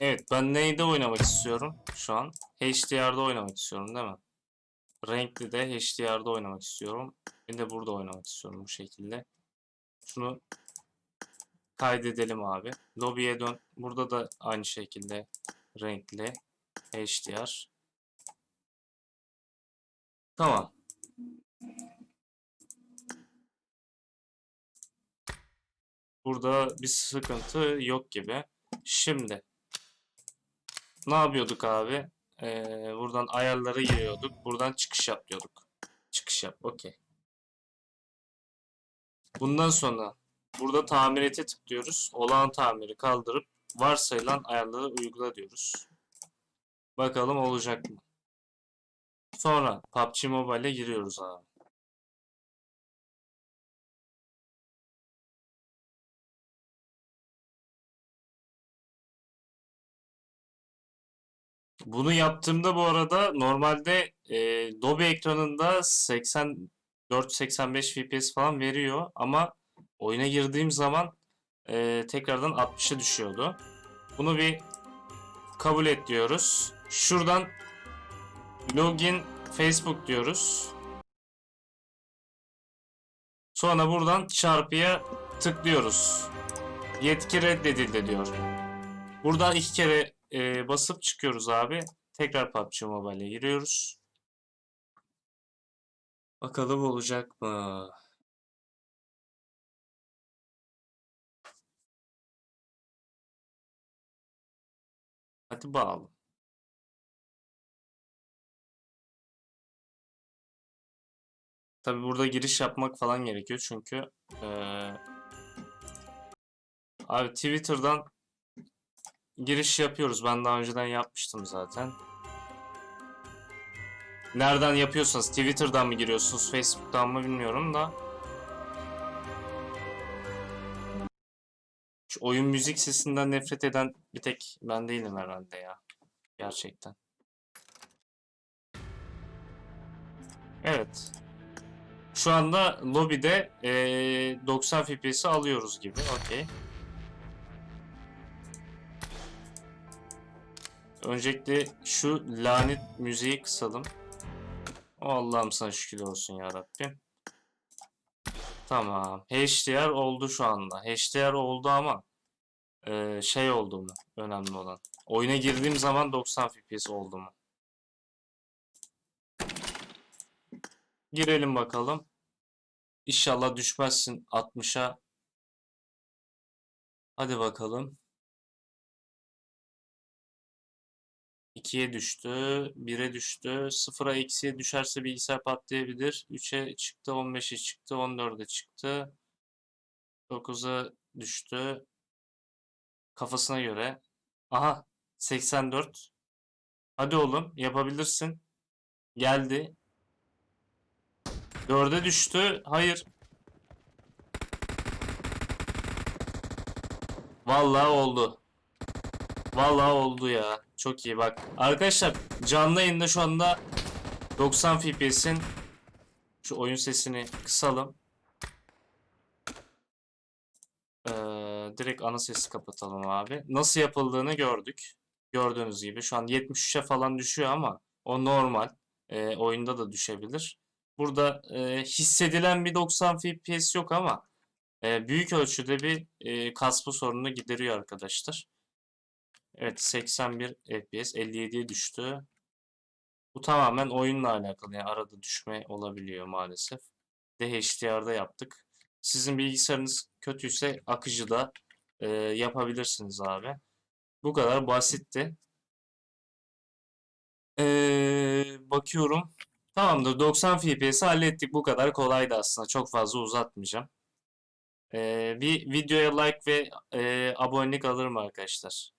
Evet ben neyde oynamak istiyorum şu an? HDR'da oynamak istiyorum değil mi? Renkli de HDR'da oynamak istiyorum. Bir de burada oynamak istiyorum bu şekilde. Şunu kaydedelim abi. Lobby'ye dön. Burada da aynı şekilde renkli HDR. Tamam. Burada bir sıkıntı yok gibi. Şimdi ne yapıyorduk abi? Ee, buradan ayarlara giriyorduk. Buradan çıkış yap diyorduk. Çıkış yap. Okey. Bundan sonra burada tamir ete tıklıyoruz. Olağan tamiri kaldırıp varsayılan ayarları uygula diyoruz. Bakalım olacak mı? Sonra PUBG Mobile'e giriyoruz abi. Bunu yaptığımda bu arada normalde e, Dolby ekranında 84-85 FPS falan veriyor ama oyuna girdiğim zaman e, tekrardan 60'a düşüyordu. Bunu bir kabul et diyoruz. Şuradan login Facebook diyoruz. Sonra buradan çarpıya tıklıyoruz. Yetki reddedildi diyor. Buradan iki kere e, basıp çıkıyoruz abi. Tekrar PUBG Mobile'e giriyoruz. Bakalım olacak mı? Hadi bağlı. Tabi burada giriş yapmak falan gerekiyor çünkü eee, abi Twitter'dan giriş yapıyoruz. Ben daha önceden yapmıştım zaten. Nereden yapıyorsanız Twitter'dan mı giriyorsunuz, Facebook'tan mı bilmiyorum da. Şu oyun müzik sesinden nefret eden bir tek ben değilim herhalde ya. Gerçekten. Evet. Şu anda lobide eee 90 FPS'i alıyoruz gibi. Okey. Öncelikle şu lanet müziği kısalım. Allah'ım sana şükür olsun ya Rabbim. Tamam. HDR oldu şu anda. HDR oldu ama eee, şey oldu mu? Önemli olan. Oyuna girdiğim zaman 90 FPS oldu mu? Girelim bakalım. İnşallah düşmezsin 60'a. Hadi bakalım. 2'ye düştü. 1'e düştü. 0'a eksiye düşerse bilgisayar patlayabilir. 3'e çıktı. 15'e çıktı. 14'e çıktı. 9'a düştü. Kafasına göre. Aha. 84. Hadi oğlum. Yapabilirsin. Geldi. 4'e düştü. Hayır. Vallahi oldu. Vallahi oldu ya. Çok iyi bak. Arkadaşlar canlı yayında şu anda 90 FPS'in şu oyun sesini kısalım. Ee, direkt ana sesi kapatalım abi. Nasıl yapıldığını gördük. Gördüğünüz gibi şu an 73'e falan düşüyor ama o normal. Ee, oyunda da düşebilir. Burada e, hissedilen bir 90 FPS yok ama e, büyük ölçüde bir e, kasma sorununu gideriyor arkadaşlar. Evet 81 FPS 57'ye düştü. Bu tamamen oyunla alakalı. Yani arada düşme olabiliyor maalesef. De HDR'da yaptık. Sizin bilgisayarınız kötüyse akıcıda e, yapabilirsiniz abi. Bu kadar basitti. Ee, bakıyorum. Tamamdır 90 FPS'i hallettik. Bu kadar kolaydı aslında. Çok fazla uzatmayacağım. Ee, bir videoya like ve e, abonelik alırım arkadaşlar.